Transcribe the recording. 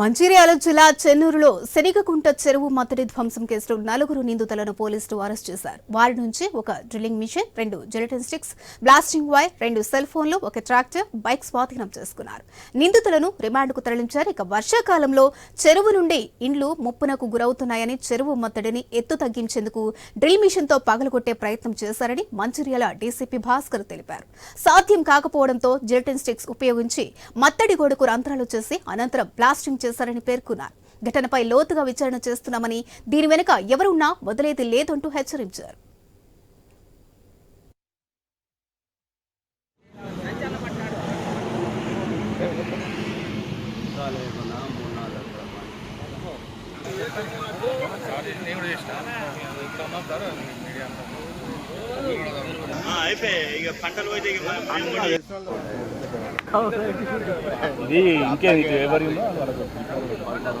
మంచిర్యాల జిల్లా చెన్నూరులో శనిగకుంట చెరువు మత్తడి ధ్వంసం కేసులో నలుగురు నిందితులను పోలీసులు అరెస్ట్ చేశారు. వారి నుంచి ఒక డ్రిల్లింగ్ మిషన్ రెండు జెలటిన్ స్టిక్స్ బ్లాస్టింగ్ వైర్ రెండు సెల్ ఫోన్లు ఒక ట్రాక్టర్ బైక్ స్వాధీనం చేసుకున్నారు. నిందితులను రిమాండ్కు తరలించారు. ఇక వర్షాకాలంలో చెరువు నుండి ఇండ్లు ముప్పునకు గురవుతున్నాయని చెరువు మత్తడిని ఎత్తు తగ్గించేందుకు డ్రిల్ మిషన్తో పగలగొట్టే ప్రయత్నం చేశారని మంచిర్యాల డీసీపీ భాస్కర్ తెలిపారు. సాధ్యం కాకపోవడంతో జెలటిన్ స్టిక్స్ ఉపయోగించి మత్తడి గోడకు రంధ్రాలు చేసి అనంతరం బ్లాస్టింగ్ చేశారని పేర్కొన్నారు. ఘటనపై లోతుగా విచారణ చేస్తున్నామని దీని వెనుక ఎవరున్నా వదిలేది లేదంటూ హెచ్చరించారు. అయిపోయి పోతే ఇక మనం కూడా ఇది ఇంకే ఎవరి వాళ్ళకు